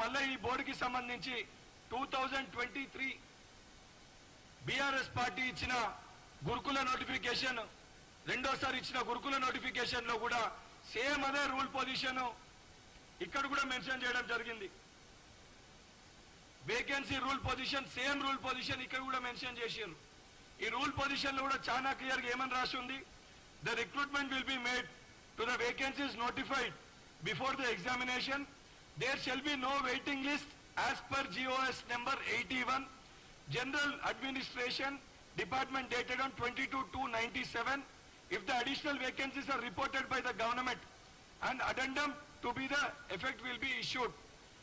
మళ్ళీ ఈ బోర్డుకి సంబంధించి two thousand twenty three BRS party ఇచ్చిన గురుకుల నోటిఫికేషన్ రెండోసారి ఇచ్చిన గురుకుల నోటిఫికేషన్లో కూడా సేమ్ అదే రూల్ పొజిషన్ ఇక్కడ కూడా మెన్షన్ చేయడం జరిగింది. Vacancy rule position same rule position ఇక్కడ కూడా మెన్షన్ చేశారు ఈ రూల్ పొజిషన్లో కూడా చాలా క్లియర్గా ఏమని రాసి ఉంది? The recruitment will be made to the vacancies notified before the examination. There shall be no waiting list as per GOs number eighty one general administration department dated on twenty two two ninety seven if the additional vacancies are reported by the government and addendum to be the effect will be issued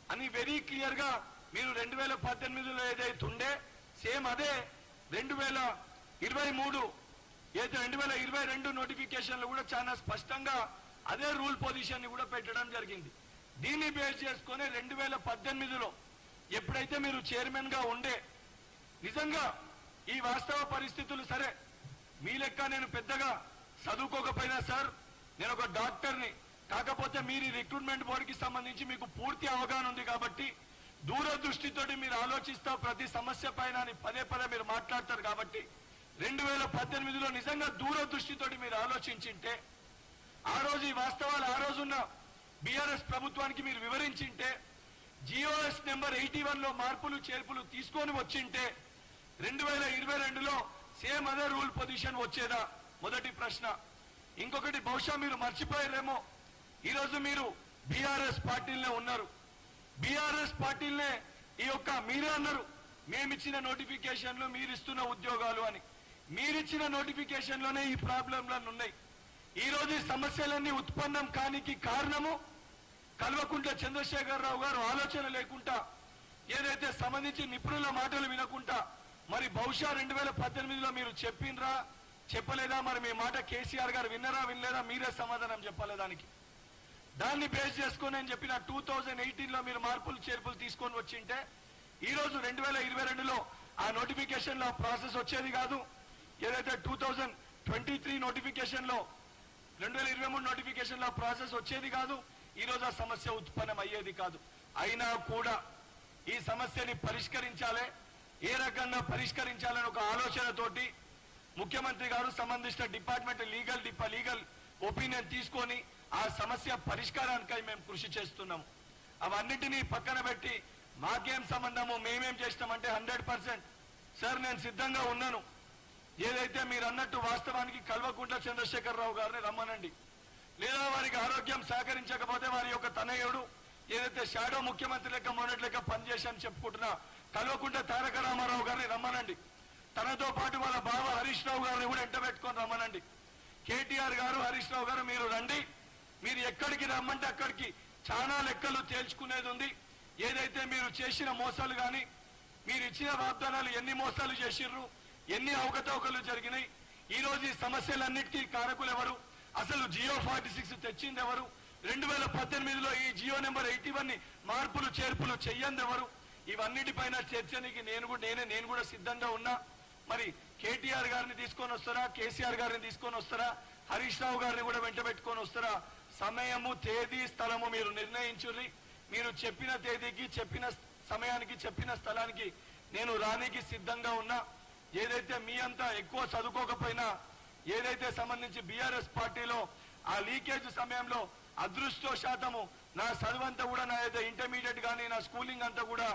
అని very క్లియర్గా మీరు రెండు వేల పద్దెనిమిదిలో ఏదైతే ఉండే same అదే రెండు వేల ఇరవై మూడు ఏదో రెండు వేల ఇరవై రెండు నోటిఫికేషన్లు కూడా చాలా స్పష్టంగా అదే రూల్ పొజిషన్ కూడా పెట్టడం జరిగింది దీన్ని బేస్ చేసుకొని రెండు వేల పద్దెనిమిదిలో ఎప్పుడైతే మీరు చైర్మన్గా ఉండే నిజంగా ఈ వాస్తవ పరిస్థితులు సరే మీ లెక్క నేను పెద్దగా చదువుకోకపోయినా సార్ నేను ఒక డాక్టర్ని కాకపోతే మీరు ఈ రిక్రూట్మెంట్ బోర్డుకి సంబంధించి మీకు పూర్తి అవగాహన ఉంది కాబట్టి దూరదృష్టితోటి మీరు ఆలోచిస్తా ప్రతి సమస్య పైన అని పదే పదే మీరు మాట్లాడతారు కాబట్టి రెండు వేల పద్దెనిమిదిలో నిజంగా దూరదృష్టితోటి మీరు ఆలోచించింటే ఆ రోజు ఈ వాస్తవాలు ఆ రోజున్న బీఆర్ఎస్ ప్రభుత్వానికి మీరు వివరించింటే జిఓఎస్ నెంబర్ ఎయిటీ వన్లో మార్పులు చేర్పులు తీసుకొని వచ్చింటే రెండు వేల ఇరవై రెండులో సేమ్ అదే రూల్ పొజిషన్ వచ్చేదా? మొదటి ప్రశ్న. ఇంకొకటి బహుశా మీరు మర్చిపోయారేమో. ఈరోజు మీరు బీఆర్ఎస్ పార్టీలనే ఉన్నారు. బీఆర్ఎస్ పార్టీలనే ఈ యొక్క మీరే అన్నారు. మేమిచ్చిన నోటిఫికేషన్లు మీరు ఇస్తున్న ఉద్యోగాలు అని. మీరిచ్చిన నోటిఫికేషన్లోనే ఈ ప్రాబ్లంలను ఉన్నాయి. ఈ రోజు ఈ సమస్యలన్నీ ఉత్పన్నం కానికి కారణము? కల్వకుంట్ల చంద్రశేఖరరావు గారు ఆలోచన లేకుండా ఏదైతే సంబంధించి నిపుణుల మాటలు వినకుండా మరి బహుశా రెండు వేల పద్దెనిమిదిలో మీరు చెప్పినరా చెప్పలేదా? మరి మీ మాట కేసీఆర్ గారు విన్నరా వినలేదా? మీరే సమాధానం చెప్పాలి దానికి. దాన్ని బేస్ చేసుకొని నేను చెప్పిన టూ థౌజండ్ ఎయిటీన్లో మీరు మార్పులు చేర్పులు తీసుకొని వచ్చింటే ఈ రోజు రెండు వేల ఇరవై రెండులో ఆ నోటిఫికేషన్లో ప్రాసెస్ వచ్చేది కాదు. ఏదైతే టూ థౌజండ్ ట్వంటీ త్రీ నోటిఫికేషన్లో రెండు వేల ఇరవై మూడు నోటిఫికేషన్లో ప్రాసెస్ వచ్చేది కాదు ఈ రోజు ఆ సమస్య ఉత్పన్నం అయ్యేది కాదు. అయినా కూడా ఈ సమస్యని పరిష్కరించాలి ఏ రకంగా పరిష్కరించాలని ఒక ఆలోచనతోటి ముఖ్యమంత్రి గారు సంబంధించిన డిపార్ట్మెంట్ లీగల్ డిప లీగల్ ఒపీనియన్ తీసుకొని ఆ సమస్య పరిష్కారానికై మేము కృషి చేస్తున్నాము. అవన్నిటినీ పక్కన పెట్టి మాకేం సంబంధము మేమేం చేస్తామంటే హండ్రెడ్ పర్సెంట్. సార్ నేను సిద్ధంగా ఉన్నాను. ఏదైతే మీరు అన్నట్టు వాస్తవానికి కల్వకుంట్ల చంద్రశేఖరరావు గారిని రమ్మనండి. లేదా వారికి ఆరోగ్యం సహకరించకపోతే వారి యొక్క తనయుడు ఏదైతే షాడో ముఖ్యమంత్రి లెక్క మొన్నటి లెక్క పనిచేశాను చెప్పుకుంటున్నా కల్వకుంట్ల తారక రామారావు గారిని రమ్మనండి. తనతో పాటు వాళ్ళ బావ హరీష్ రావు గారిని కూడా ఎంట పెట్టుకొని రమ్మనండి. కేటీఆర్ గారు హరీష్ రావు గారు మీరు రండి. మీరు ఎక్కడికి రమ్మంటే అక్కడికి చాలా లెక్కలు తేల్చుకునేది ఉంది. ఏదైతే మీరు చేసిన మోసాలు కానీ మీరు ఇచ్చిన వాగ్దానాలు ఎన్ని మోసాలు చేసిర్రు ఎన్ని అవకతవకలు జరిగినాయి? ఈ రోజు ఈ సమస్యలన్నిటికీ కారకులు ఎవరు? అసలు జియో ఫార్టీ సిక్స్ తెచ్చింది ఎవరు రెండు వేల పద్దెనిమిదిలో ఈ జియో నెంబర్ ఎయిటీ వన్ని మార్పులు చేర్పులు చెయ్యంది ఎవరు ఇవన్నిటిపైన చర్చనికి నేను కూడా నేనే నేను కూడా సిద్ధంగా ఉన్నా. మరి కేటీఆర్ గారిని తీసుకొని వస్తారా? కేసీఆర్ గారిని తీసుకొని వస్తారా? హరీష్ రావు గారిని కూడా వెంట పెట్టుకొని వస్తారా? సమయము తేదీ స్థలము మీరు నిర్ణయించుర్రి. మీరు చెప్పిన తేదీకి చెప్పిన సమయానికి చెప్పిన స్థలానికి నేను రానికి సిద్ధంగా ఉన్నా. ఏదైతే మీ అంతా ఎక్కువ చదువుకోకపోయినా ఏదైతే సంబంధించి బీఆర్ఎస్ పార్టీలో ఆ లీకేజ్ సమయంలో అదృష్టశాతము నా చదువంతా కూడా నా ఏదో ఇంటర్మీడియట్ కానీ నా స్కూలింగ్ అంతా కూడా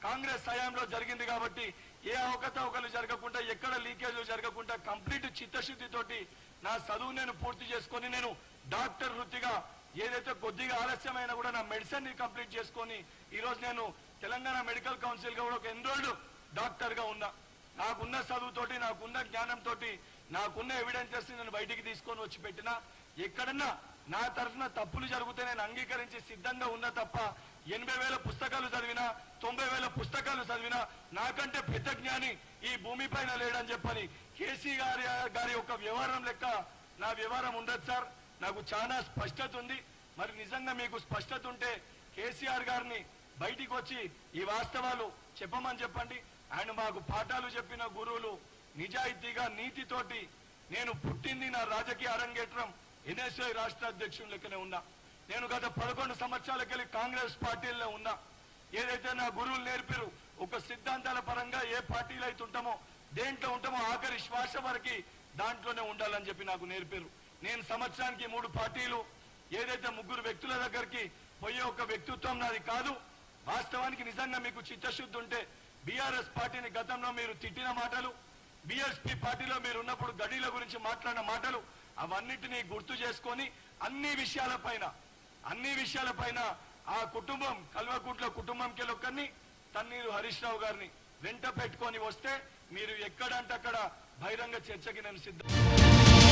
కాంగ్రెస్ హయాంలో జరిగింది కాబట్టి ఏ అవకతవకలు జరగకుండా ఎక్కడ లీకేజ్ జరగకుండా కంప్లీట్ చిత్తశుద్ధితోటి నా చదువు నేను పూర్తి చేసుకొని నేను డాక్టర్ వృత్తిగా ఏదైతే కొద్దిగా ఆలస్యమైనా కూడా నా మెడిసిన్ని కంప్లీట్ చేసుకొని ఈరోజు నేను తెలంగాణ మెడికల్ కౌన్సిల్గా కూడా ఒక ఎన్రోల్డ్ డాక్టర్గా ఉన్నా. నాకున్న చదువుతోటి నాకున్న జ్ఞానంతో నాకున్న ఎవిడెన్సెస్ నేను బయటికి తీసుకొని వచ్చి పెట్టినా ఎక్కడన్నా నా తరఫున తప్పులు జరిగితే నేను అంగీకరించి సిద్ధంగా ఉన్నా తప్ప ఎనభై వేల పుస్తకాలు చదివినా తొంభై వేల పుస్తకాలు చదివినా నాకంటే పెద్ద జ్ఞాని ఈ భూమిపైన లేడని చెప్పని కేసీ గారి గారి యొక్క వ్యవహారం లెక్క నా వ్యవహారం ఉండదు సార్. నాకు చాలా స్పష్టత ఉంది. మరి నిజంగా మీకు స్పష్టత ఉంటే కేసీఆర్ గారిని బయటికి వచ్చి ఈ వాస్తవాలు చెప్పమని చెప్పండి. ఆయన మాకు పాఠాలు చెప్పిన గురువులు నిజాయితీగా నీతితోటి నేను పుట్టింది నా రాజకీయ అరంగేట్రం ఎన్ఎస్ఐ రాష్ట్ర అధ్యక్షుని లెక్కనే ఉన్నా. నేను గత పదకొండు సంవత్సరాలకెళ్ళి కాంగ్రెస్ పార్టీలో ఉన్నా. ఏదైతే నా గురువులు నేర్పారు ఒక సిద్ధాంతాల పరంగా ఏ పార్టీలో అయితే ఉంటామో దేంట్లో ఉంటామో ఆఖరి శ్వాస వరకు దాంట్లోనే ఉండాలని చెప్పి నాకు నేర్పారు నేను సంవత్సరానికి మూడు పార్టీలు ఏదైతే ముగ్గురు వ్యక్తుల దగ్గరికి పోయే ఒక వ్యక్తిత్వం నాది కాదు. వాస్తవానికి నిజంగా మీకు చిత్తశుద్ధి ఉంటే బీఆర్ఎస్ పార్టీని గతంలో మీరు తిట్టిన మాటలు బీఎస్పీ పార్టీలో మీరు ఉన్నప్పుడు గడీల గురించి మాట్లాడిన మాటలు అవన్నిటినీ గుర్తు చేసుకొని అన్ని విషయాలపైన అన్ని విషయాలపైన ఆ కుటుంబం కల్వకుంట్ల కుటుంబంకి ఒక్కరిని తన్నీరు హరీష్ రావు గారిని వెంట పెట్టుకొని వస్తే మీరు ఎక్కడంటే అక్కడ బహిరంగ చర్చకి నేను సిద్ధం